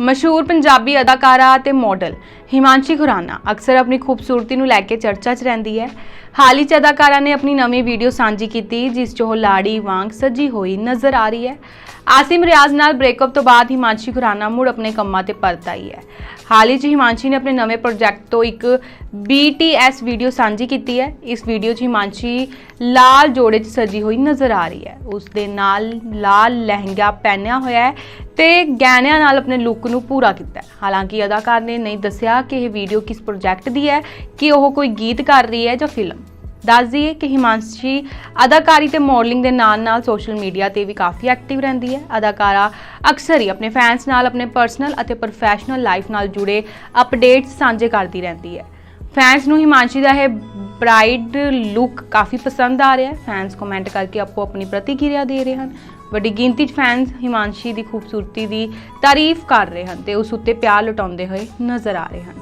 ਮਸ਼ਹੂਰ ਪੰਜਾਬੀ ਅਦਾਕਾਰਾ ਅਤੇ ਮਾਡਲ ਹਿਮਾਂਸ਼ੀ ਖੁਰਾਨਾ ਅਕਸਰ ਆਪਣੀ ਖੂਬਸੂਰਤੀ ਨੂੰ ਲੈ ਕੇ ਚਰਚਾ 'ਚ ਰਹਿੰਦੀ ਹੈ। ਹਾਲ ਹੀ 'ਚ ਅਦਾਕਾਰਾ ਨੇ ਆਪਣੀ ਨਵੀਂ ਵੀਡੀਓ ਸਾਂਝੀ ਕੀਤੀ, ਜਿਸ 'ਚ ਉਹ ਲਾੜੀ ਵਾਂਗ ਸਜੀ ਹੋਈ ਨਜ਼ਰ ਆ ਰਹੀ ਹੈ। ਆਸਿਮ ਰਿਆਜ਼ ਨਾਲ ਬ੍ਰੇਕਅਪ ਤੋਂ ਬਾਅਦ ਹਿਮਾਂਸ਼ੀ ਖੁਰਾਨਾ ਮੁੜ ਆਪਣੇ ਕੰਮਾਂ ਤੇ ਪਰਤ ਆਈ ਹੈ। ਹਾਲ ਹੀ 'ਚ ਹਿਮਾਂਸ਼ੀ ਨੇ ਆਪਣੇ ਨਵੇਂ ਪ੍ਰੋਜੈਕਟ ਤੋਂ ਇੱਕ BTS ਵੀਡੀਓ ਸਾਂਝੀ ਕੀਤੀ ਹੈ। ਇਸ ਵੀਡੀਓ 'ਚ ਹਿਮਾਂਸ਼ੀ ਲਾਲ ਜੋੜੇ 'ਚ ਸਜੀ ਹੋਈ ਨਜ਼ਰ ਆ ਰਹੀ ਹੈ। ਉਸ ਦੇ ਨਾਲ ਲਾਲ ਲਹਿੰਗਾ ਪਹਿਨਿਆ ਹੋਇਆ ਹੈ। ਤੇ ਗਹਿਣਿਆਂ ਨਾਲ ਆਪਣੇ ਲੁੱਕ ਨੂੰ ਪੂਰਾ ਕੀਤਾ ਹਾਲਾਂਕਿ ਅਦਾਕਾਰ ਨੇ ਨਹੀਂ ਦੱਸਿਆ ਕਿ ਇਹ ਵੀਡੀਓ ਕਿਸ ਪ੍ਰੋਜੈਕਟ ਦੀ ਹੈ, ਕਿ ਉਹ ਕੋਈ ਗੀਤ ਕਰ ਰਹੀ ਹੈ ਜਾਂ ਫਿਲਮ ਦੱਸ ਦਈਏ ਕਿ ਹਿਮਾਂਸ਼ੀ ਅਦਾਕਾਰੀ ਤੇ ਮਾਡਲਿੰਗ ਦੇ ਨਾਲ-ਨਾਲ ਸੋਸ਼ਲ ਮੀਡੀਆ ਤੇ ਵੀ ਕਾਫੀ ਐਕਟਿਵ ਰਹਿੰਦੀ ਹੈ। ਅਦਾਕਾਰਾ ਅਕਸਰ ਹੀ ਆਪਣੇ ਫੈਨਸ ਨਾਲ, ਆਪਣੇ ਪਰਸਨਲ ਅਤੇ ਪ੍ਰੋਫੈਸ਼ਨਲ ਲਾਈਫ ਨਾਲ ਜੁੜੇ ਅਪਡੇਟਸ ਸਾਂਝੇ ਕਰਦੀ ਰਹਿੰਦੀ ਹੈ। ਫੈਨਸ ਨੂੰ ਹਿਮਾਂਸ਼ੀ ਦਾ ਇਹ ਬ੍ਰਾਈਡ ਲੁੱਕ ਕਾਫੀ ਪਸੰਦ ਆ ਰਿਹਾ ਹੈ। ਫੈਨਸ ਕਮੈਂਟ ਕਰਕੇ ਆਪੋ ਆਪਣੀ ਪ੍ਰਤੀਕਿਰਿਆ ਦੇ ਰਹੇ ਹਨ। ਵੱਡੀ ਗਿਣਤੀ 'ਚ ਫੈਨਸ ਹਿਮਾਂਸ਼ੀ ਦੀ ਖੂਬਸੂਰਤੀ ਦੀ ਤਾਰੀਫ ਕਰ ਰਹੇ ਹਨ ਤੇ ਉਸ ਉੱਤੇ ਪਿਆਰ ਲੁਟਾਉਂਦੇ ਹੋਏ ਨਜ਼ਰ ਆ ਰਹੇ ਹਨ।